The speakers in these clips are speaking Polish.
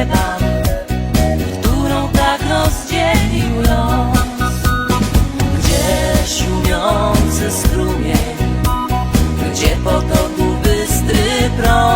ciebie którą tak rozdzielił los. Gdzie szumiące strumień, gdzie potoku bystry prąd.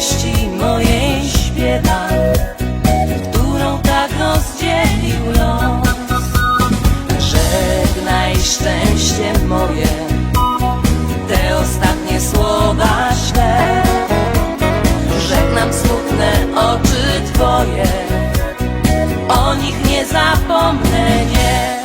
miłości mojej śpiewam, którą tak rozdzielił los. Żegnaj szczęście moje, te ostatnie słowa śle. Żegnam smutne oczy Twoje, o nich nie zapomnę, nie.